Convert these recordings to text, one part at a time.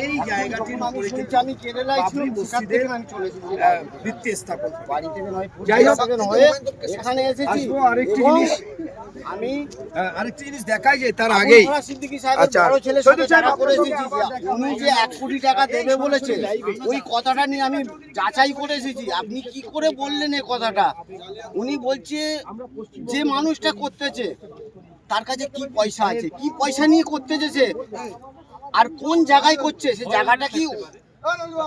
এই জায়গাটির আমি উপরে শুনছি কিন্তু আমি কেরালায় ছিলাম মসজিদের, আমি চলে এসেছি। আহ, ভিত্তি স্থাপন বাড়ি থেকে নয় যাই হোক, হয়ে এখানে এসেছি আরেকটি জিনিস। আমি আরেকটি জিনিস দেখাই যে তার আগেই আবুল সিদ্দিকী সাহেবের আচ্ছা। বড় সাথে দেখা যে উনি যে এক কোটি টাকা দেবে বলেছে ওই কথাটা নিয়ে আমি যাচাই করে এসেছি। আপনি কি করে বললেন এই কথাটা? উনি বলছে যে মানুষটা করতেছে। তার কাছে কি পয়সা আছে? কি পয়সা নিয়ে করতেছে সে? আর কোন জায়গায় করছে? সে জায়গাটা কি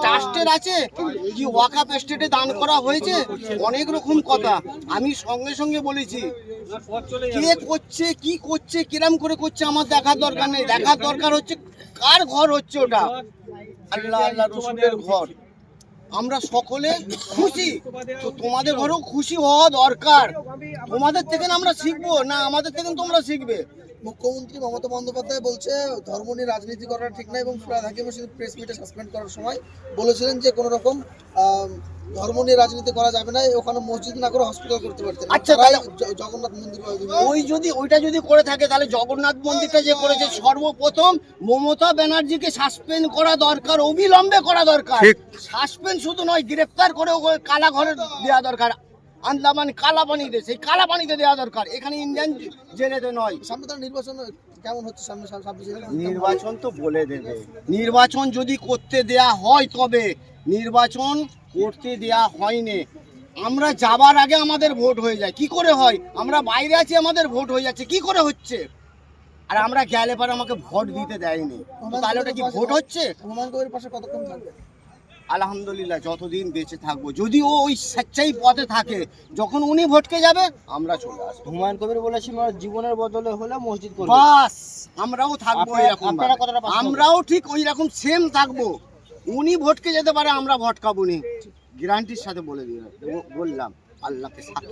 ট্রাস্টের আছে? কি ওয়াকাপ এস্টেটে দান করা হয়েছে? অনেক রকম কথা। আমি সঙ্গে সঙ্গে বলেছি, কে করছে, কি করছে, কিরাম করে করছে আমার দেখার দরকার নেই। দেখার দরকার হচ্ছে কার ঘর হচ্ছে ওটা? আল্লাহ আল্লাহ রসুলের ঘর। আমরা সকলে খুশি। তো তোমাদের ঘরেও খুশি হওয়া দরকার। তোমাদের থেকে আমরা শিখব, না আমাদের থেকে তোমরা শিখবে। মুখ্যমন্ত্রী মমতা বন্দ্যোপাধ্যায় বলছে ধর্ম নিয়ে রাজনীতি করা ঠিক না এবং ফিরাদ হাকিমের সাথে প্রেস মিটে সাসপেন্ড করার সময় বলেছিলেন যে কোনো রকম ধর্ম নিয়ে রাজনীতি করা যাবে না ওখানে মসজিদ না করে হসপিটাল করতে পারতেন। আচ্ছা, তাহলে- জগন্নাথ মন্দির ওই যদি ওইটা যদি করে থাকে তাহলে জগন্নাথ মন্দিরটা যে করেছে সর্বপ্রথম মমতা ব্যানার্জিকে সাসপেন্ড করা দরকার অবিলম্বে করা দরকার। সাসপেন্ড শুধু নয় গ্রেফতার করে ওকে কালা ঘরে দেওয়া দরকার। আন্দামান কালা পানিতে সেই কালা পানিতে দেওয়া দরকার। এখানে ইন্ডিয়ান জেলেতে নয়। সামনে তার নির্বাচন কেমন হচ্ছে সামনে নির্বাচন তো বলে দেবে। নির্বাচন যদি করতে দেয়া হয় তবে নির্বাচন করতে দেয়া হয়নি। আমরা যাবার আগে আমাদের ভোট হয়ে যায়। কি করে হয়? আমরা বাইরে আছি আমাদের ভোট হয়ে যাচ্ছে। কি করে হচ্ছে? আর আমরা গেলে পরে আমাকে ভোট দিতে দেয়নি। তাহলে ওটা কি ভোট হচ্ছে? হুমায়ুন কবির পাশে কতক্ষণ থাকবে? আলহামদুলিল্লাহ যতদিন বেঁচে থাকব। যদি ও ওই স্বেচ্ছাই পথে থাকে যখন উনি ভোটকে যাবে আমরা চলে আসব। হুমায়ুন কবির বলেছি আমার জীবনের বদলে হলে মসজিদ করবে। বাস আমরাও থাকব এরকম? আমরাও ঠিক ওই রকম সেম থাকব। উনি ভোটকে যেতে পারে আমরা ভটকাবো নি। গ্যারান্টির সাথে বলে দিয়ে বললাম আল্লাহকে সাক্ষী